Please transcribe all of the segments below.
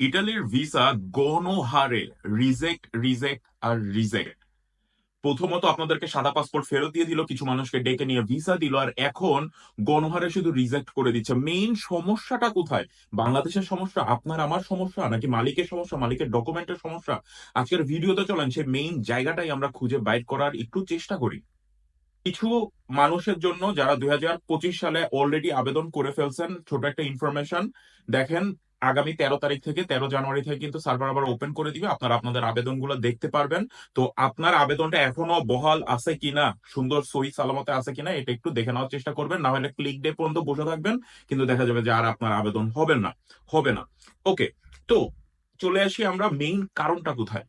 ইটালির ভিসা গণহারে, reject reject আর reject. প্রথমত আপনাদেরকে সাদা পাসপোর্ট ফেরত দিয়ে দিল, কিছু মানুষকে ডেকে নিয়ে ভিসা দিল, আর এখন গণহারে শুধু রিজেক্ট করে দিচ্ছে। মেইন সমস্যাটা কোথায়? বাংলাদেশের সমস্যা, আপনার আমার সমস্যা, নাকি মালিকের সমস্যা, মালিকের ডকুমেন্টের সমস্যা? আজকের ভিডিওতে চলেন সে মেইন জায়গাটাই আমরা খুঁজে বাইর করার একটু চেষ্টা করি। কিছু মানুষের জন্য যারা দুই হাজার পঁচিশ সালে অলরেডি আবেদন করে ফেলছেন, ছোট একটা ইনফরমেশন দেখেন আগামী তেরো তারিখ থেকে, তেরো জানুয়ারি থেকে কিন্তু সার্ভার আবার ওপেন করে দিবে। আপনারা আপনাদের আবেদনগুলো দেখতে পারবেন। তো আপনার আবেদনটা এখনও বহাল আছে কিনা, সুন্দর সই সালামতে আছে কিনা, এটা একটু দেখে নেওয়ার চেষ্টা করবেন। না হলে ক্লিক ডে পর্যন্ত বসে থাকবেন, কিন্তু দেখা যাবে যে আর আপনার আবেদন হবে না হবে না। ওকে তো চলে আসি আমরা মেইন কারণটা কোথায়?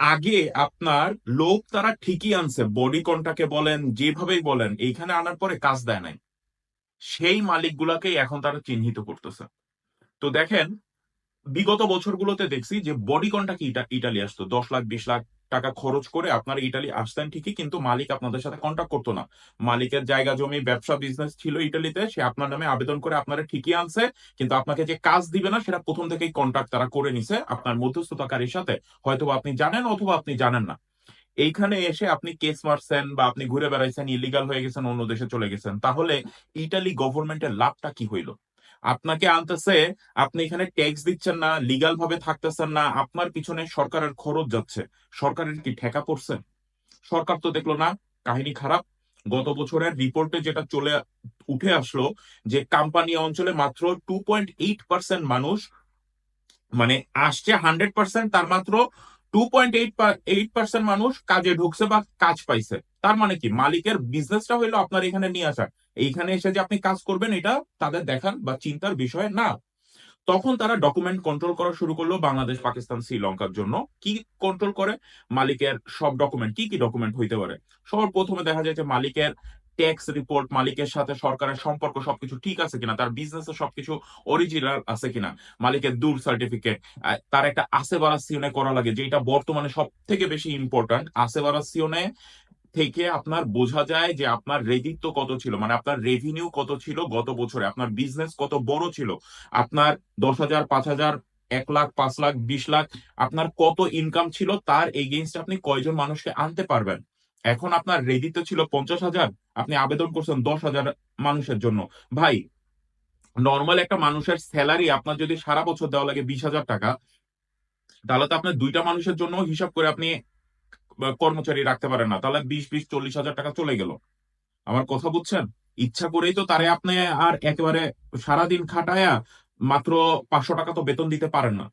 আগে আপনার লোক তারা ঠিকই আনছে বডি কন্টাকে বলেন, যেভাবেই বলেন, এইখানে আনার পরে কাজ দেয় নাই। সেই মালিকগুলাকেই এখন তারা চিহ্নিত করতেছে। তো দেখেন, বিগত বছরগুলোতে দেখছি যে বডি কন্টাকে ইটালি আসতো। দশ লাখ, বিশ লাখ টাকা খরচ করে আপনারা ইটালি আসতেন ঠিকই, কিন্তু মালিক আপনাদের সাথে কন্ট্যাক্ট করতো না। মালিকের জায়গা জমি, ব্যবসা বিজনেস ছিল ইটালিতে, সে আপনার নামে আবেদন করে আপনারা ঠিকই আনছে, কিন্তু আপনাকে যে কাজ দিবে না, সেটা প্রথম থেকেই কন্ট্যাক্ট তারা করে নিছে আপনার মধ্যস্থতাকারীর সাথে। হয়তো আপনি জানেন অথবা আপনি জানেন না। এইখানে এসে আপনি কেস মারছেন বা আপনি ঘুরে বেড়াইছেন ইলিগাল হয়ে গেছেন, অন্য দেশে চলে গেছেন, তাহলে ইটালি গভর্নমেন্টের লাভটা কি হইল? আপনাকে আনতেছে, আপনি এখানে ট্যাক্স দিচ্ছেন না লিগাল ভাবে থাকতেছেন না, আপনার পিছনে সরকারের খরচ যাচ্ছে। সরকারের কি ঠেকা পড়ছে? সরকার তো দেখল না, কাহিনী খারাপ। গত বছরের রিপোর্টে যেটা চলে উঠে আসলো যে কাম্পানি অঞ্চলে মাত্র টু পয়েন্ট এইট পার্সেন্ট মানুষ মানে আসছে হান্ড্রেড পার্সেন্ট তার মাত্র টু পয়েন্ট এইট পার্সেন্ট মানুষ কাজে ঢুকছে বা কাজ পাইছে। তার মানে কি? মালিকের বিজনেসটা হইল আপনার এখানে নিয়ে আসা এইখানে এসে যে আপনি কাজ করবেন, এটা তাদের দেখার বা চিন্তার বিষয় না। তখন তারা ডকুমেন্ট কন্ট্রোল করা শুরু করল বাংলাদেশ, পাকিস্তান, শ্রীলঙ্কার জন্য। কি কন্ট্রোল করে? মালিকের সব ডকুমেন্ট কি কি ডকুমেন্ট হইতে পারে? সবার প্রথমে দেখা যায় যে মালিকের ট্যাক্স রিপোর্ট মালিকের সাথে সরকারের সম্পর্ক সবকিছু ঠিক আছে কিনা, তার বিজনেসে সবকিছু অরিজিনাল আছে কিনা, মালিকের দূর সার্টিফিকেট তার একটা আসেবারাসিওনে করা লাগে যেটা বর্তমানে সব থেকে বেশি ইম্পর্টেন্ট ইম্পর্ট্যান্ট আসেবারাসিওনে থেকে আপনার বোঝা যায় যে আপনার রেদিত্ব কত ছিল মানে আপনার রেভিনিউ কত ছিল গত বছরে, আপনার বিজনেস কত বড় ছিল, আপনার দশ হাজার, পাঁচ হাজার, এক লাখ, পাঁচ লাখ, বিশ লাখ, আপনার কত ইনকাম ছিল, তার এগেনস্ট আপনি কয়জন মানুষকে আনতে পারবেন। এখন আপনার রেডিতে ছিল পঞ্চাশ হাজার, আপনি আবেদন করছেন দশ হাজার মানুষের জন্য। ভাই নর্মাল একটা মানুষের স্যালারি আপনার যদি সারা বছর দেওয়া লাগে বিশ হাজার টাকা, তাহলে তো আপনার দুইটা মানুষের জন্য হিসাব করে আপনি কর্মচারী রাখতে পারেন না। তাহলে বিশ বিশ, চল্লিশ হাজার টাকা চলে গেল। আমার কথা বুঝছেন? ইচ্ছা করেই তো তারে আপনি আর একেবারে সারাদিন খাটায়া মাত্র পাঁচশো টাকা তো বেতন দিতে পারেন না।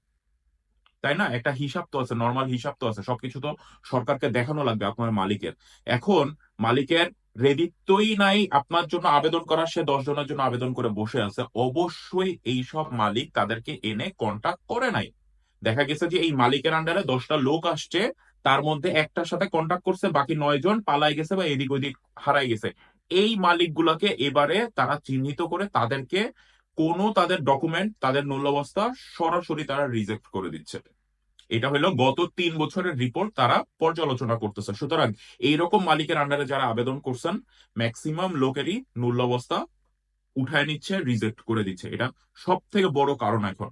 তাই না? একটা হিসাব তো আছে নর্মাল হিসাব তো আছে। সবকিছু তো সরকারকে দেখানো লাগবে আপনার মালিকের। এখন মালিকের রেডিত্বই নাই, আপনার জন্য আবেদন করার সে দশ জনের জন্য আবেদন করে বসে আছে। অবশ্যই এই সব মালিক তাদেরকে এনে কন্ট্যাক্ট করে নাই। দেখা গেছে যে এই মালিকের আন্ডারে দশটা লোক আসছে, তার মধ্যে একটার সাথে কন্ট্যাক্ট করছে, বাকি নয় জন পালাই গেছে বা এদিক ওদিক হারাই গেছে। এই মালিকগুলোকে এবারে তারা চিহ্নিত করে তাদেরকে কোনো তাদের ডকুমেন্ট তাদের মূল্যাবস্থা সরাসরি তারা রিজেক্ট করে দিচ্ছে। এটা হলো গত তিন বছরের রিপোর্ট তারা পর্যালোচনা করতেছে। সুতরাং এইরকম মালিকের আন্ডারে যারা আবেদন করছেন ম্যাক্সিমাম লোকেরই মূল্যাবস্থা উঠায় নিচ্ছে রিজেক্ট করে দিচ্ছে। এটা সব থেকে বড় কারণ এখন।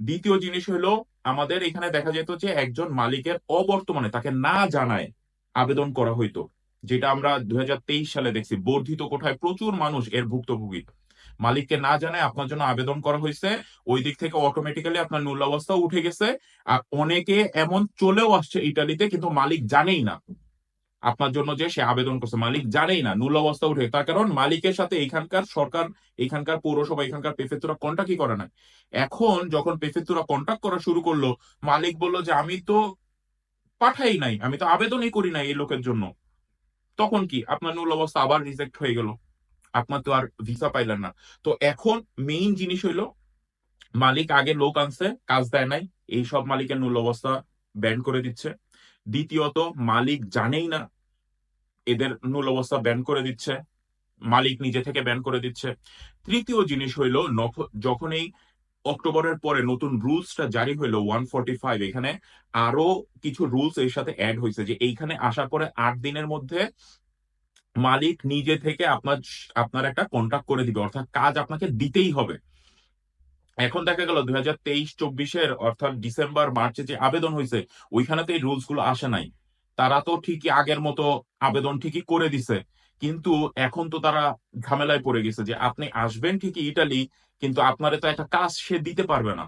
দ্বিতীয় জিনিস হলো, আমাদের এখানে দেখা যেত যে একজন মালিকের অবর্তমানে তাকে না জানায় আবেদন করা হইতো। যেটা আমরা দু হাজার তেইশ সালে দেখছি। বর্ধিত কোঠায় প্রচুর মানুষ এর ভুক্তভোগী। মালিককে না জানায় আপনার জন্য আবেদন করা হয়েছে, ওই দিক থেকে অটোমেটিক্যালি আপনার মূল্যাবস্থা উঠে গেছে। আর অনেকে এমন চলেও আসছে ইটালিতে, কিন্তু মালিক জানেই না। আপনার জন্য যে সে আবেদন করছে, মালিক জানেই না, নূল অবস্থা উঠে তার কারণ মালিকের সাথে এখানকার সরকার, এখানকার পৌরসভা, এখানকার পেফেতুরা কন্ট্যাক্টই করে না এখন যখন পেফেতুরা কন্ট্যাক্ট করা শুরু করল, মালিক বলল যে, আমি তো পাঠাই নাই, আমি তো আবেদনই করি নাই এই লোকের জন্য। তখন কি? আপনার নূল অবস্থা আবার রিজেক্ট হয়ে গেল। আপনার তো আর ভিসা পাইলেন না। তো এখন মেইন জিনিস হইল, মালিক আগে লোক আনছে, কাজ দেয় নাই এই সব মালিকের নুল অবস্থা ব্যান করে দিচ্ছে। দ্বিতীয়ত, মালিক জানেই না, এদের মূল অবস্থা ব্যান করে দিচ্ছে, মালিক নিজে থেকে ব্যান করে দিচ্ছে। তৃতীয় জিনিস হইল যখন এই অক্টোবরের পরে নতুন রুলসটা জারি হইল ওয়ান ফর্টি ফাইভ, এখানে আরও কিছু রুলস এর সাথে অ্যাড হয়েছে যে এইখানে আসার পরে আট দিনের মধ্যে মালিক নিজে থেকে আপনার আপনার একটা কন্ট্যাক্ট করে দিবে, অর্থাৎ কাজ আপনাকে দিতেই হবে। এখন দেখা গেল দুই হাজার তেইশ, চব্বিশের, অর্থাৎ ডিসেম্বর, মার্চে যে আবেদন হয়েছে ওইখানে তো এই রুলসগুলো আসে নাই। তারা তো ঠিকই আগের মতো আবেদন ঠিকই করে দিছে, কিন্তু এখন তো তারা ঝামেলায় পড়ে গেছে যে আপনি আসবেন ঠিকই ইটালি কিন্তু আপনারে তো একটা কাজ সে দিতে পারবে না।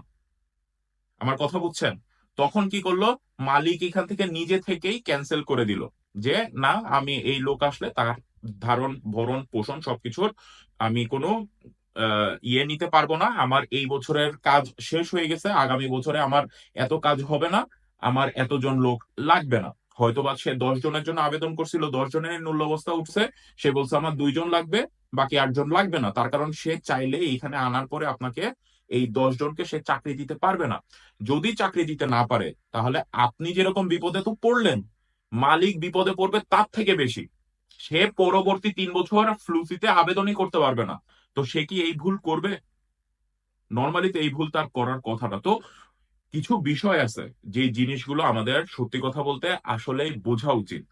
আমার কথা বুঝছেন? তখন কি করল? মালিক এখান থেকে নিজে থেকেই ক্যান্সেল করে দিল। যে না, আমি এই লোক আসলে তার ধারণ, ভরণ, পোষণ সবকিছুর আমি কোনো ইয়ে নিতে পারব না। আমার এই বছরের কাজ শেষ হয়ে গেছে। আগামী বছরে আমার এত কাজ হবে না। আমার এতজন লোক লাগবে না। হয়তোবা সে দশ জনের জন্য আবেদন করছিল, দশ জনের মূল্যবস্থা উঠছে। সে বলছে, আমার দুইজন লাগবে, বাকি আটজন লাগবে না। তার কারণ সে চাইলে এইখানে আনার পরে আপনাকে এই দশ জনকে সে চাকরি দিতে পারবে না। যদি চাকরি দিতে না পারে, তাহলে আপনি যেরকম বিপদে তো পড়লেন মালিক বিপদে পড়বে তার থেকে বেশি। সে পরবর্তী তিন বছর ফ্লুসিতে আবেদনই করতে পারবে না। তো সে কি এই ভুল করবে? নর্মালি তো এই ভুল তার করার কথা না। তো কিছু বিষয় আছে যে জিনিসগুলো আমাদের সত্যি কথা বলতে আসলে বোঝা উচিত।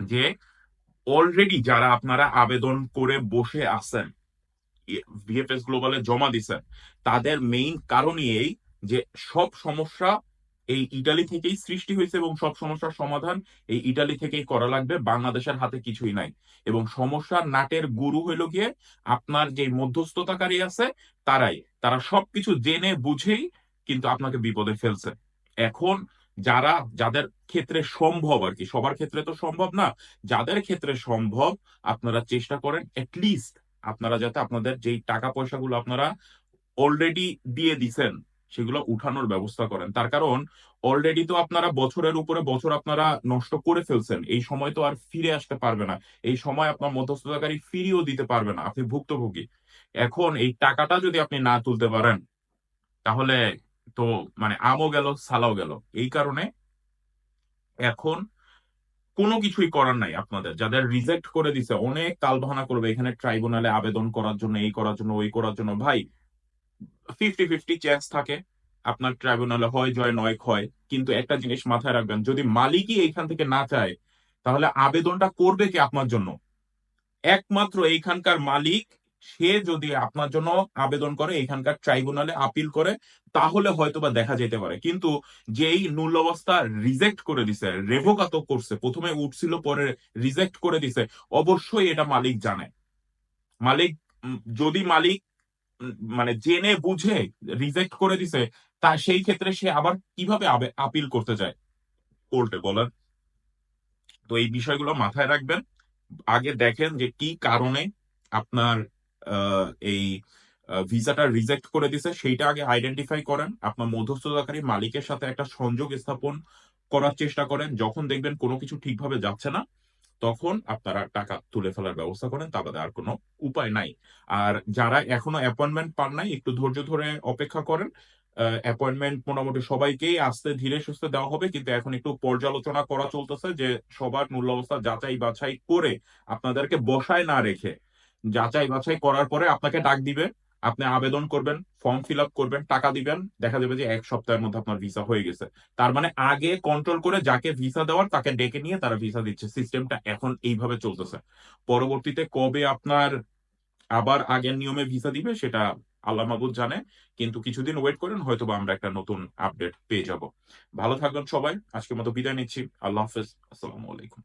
যে অলরেডি যারা আপনারা আবেদন করে বসে আছেন ভিএফএস গ্লোবালে জমা দিছেন, তাদের মেইন কারণই এই যে সব সমস্যা এই ইটালি থেকেই সৃষ্টি হয়েছে এবং সব সমস্যার সমাধান এই ইটালি থেকেই করা লাগবে। বাংলাদেশের হাতে কিছুই নাই। এবং সমস্যার নাটের গুরু হইল গিয়ে আপনার যে মধ্যস্থতাকারী আছে, তারাই। তারা সবকিছু জেনে, বুঝেই কিন্তু আপনাকে বিপদে ফেলছে। এখন যারা, যাদের ক্ষেত্রে সম্ভব আর কি, সবার ক্ষেত্রে তো সম্ভব না, যাদের ক্ষেত্রে সম্ভব, আপনারা চেষ্টা করেন লিস্ট আপনারা যাতে আপনাদের যেই টাকা পয়সাগুলো আপনারা অলরেডি দিয়ে দিছেন সেগুলো উঠানোর ব্যবস্থা করেন। তার কারণ অলরেডি তো আপনারা বছরের উপরে বছর আপনারা নষ্ট করে ফেলছেন। এই সময় তো আর ফিরে আসতে পারবে না। এই সময় আপনার মধ্যস্থতাকারী ফিরিয়েও দিতে পারবে না, আপনি ভুক্তভোগী। এখন এই টাকাটা যদি আপনি না তুলতে পারেন, তাহলে তো মানে আমও গেল, সালাও গেল। এই কারণে এখন কোনো কিছুই করার নাই আপনাদের। যাদের রিজেক্ট করে দিছে, অনেক তালবাহানা করবে, এখানে ট্রাইব্যুনালে আবেদন করার জন্য, এই করার জন্য, ওই করার জন্য। ভাই ফিফটি ফিফটি চান্স থাকে আপনার ট্রাইব্যুনালে হয়, জয়, নয়, ক্ষয়। কিন্তু একটা জিনিস মাথায় রাখবেন, যদি মালিকই এইখান থেকে না চায়, তাহলে আবেদনটা করবে কি আপনার জন্য? একমাত্র এইখানকার মালিক, সে যদি আপনার জন্য আবেদন করে এখানকার ট্রাইব্যুনালে আপিল করে, তাহলে হয়তোবা দেখা যেতে পারে। কিন্তু যেই নূল অবস্থা রিজেক্ট করে দিছে রেভোকাত করছে, প্রথমে উঠছিল, পরে রিজেক্ট করে দিছে, অবশ্যই এটা মালিক জানে। মালিক যদি মালিক মানে জেনে বুঝে রিজেক্ট করে দিছে, তা সেই ক্ষেত্রে সে আবার কীভাবে আপিল করতে যায় কোর্টে বলেন। তো এই বিষয়গুলো মাথায় রাখবেন। আগে দেখেন যে কি কারণে আপনার এই ভিসাটা রিজেক্ট করে দিছে, সেইটা আগে আইডেন্টিফাই করেন। আপনার মধ্যস্থতাকারী মালিকের সাথে একটা সংযোগ স্থাপন করার চেষ্টা করেন। যখন দেখবেন কোনো কিছু ঠিকভাবে যাচ্ছে না তখন আপনারা টাকা তুলে ফেলার ব্যবস্থা করেন তা বাদে আর কোনো উপায় নাই। আর যারা এখনও অ্যাপয়েন্টমেন্ট পান নাই, একটু ধৈর্য ধরে অপেক্ষা করেন। অ্যাপয়েন্টমেন্ট মোটামুটি সবাইকেই আস্তে ধীরে সুস্থে দেওয়া হবে, কিন্তু এখন একটু পর্যালোচনা করা চলতেছে যে সবার মূল্য অবস্থা যাচাই বাছাই করে আপনাদেরকে বসায় না রেখে, যাচাই বাছাই করার পরে আপনাকে ডাক দিবে। আপনি আবেদন করবেন ফর্ম ফিল আপ করবেন, টাকা দিবেন, দেখা যাবে যে এক সপ্তাহের মধ্যে আপনার ভিসা হয়ে গেছে। তার মানে আগে কন্ট্রোল করে যাকে ভিসা দেওয়ার তাকে ডেকে নিয়ে তারা ভিসা দিচ্ছে। সিস্টেমটা এখন এইভাবে চলতেছে। পরবর্তীতে কবে আপনার আবার আগের নিয়মে ভিসা দিবে সেটা আল্লাহ মাহবুদ জানে, কিন্তু কিছুদিন ওয়েট করেন হয়তো আমরা একটা নতুন আপডেট পেয়ে যাব। ভালো থাকবেন সবাই, আজকের মতো বিদায় নিচ্ছি। আল্লাহ হাফেজ, আসসালামু আলাইকুম।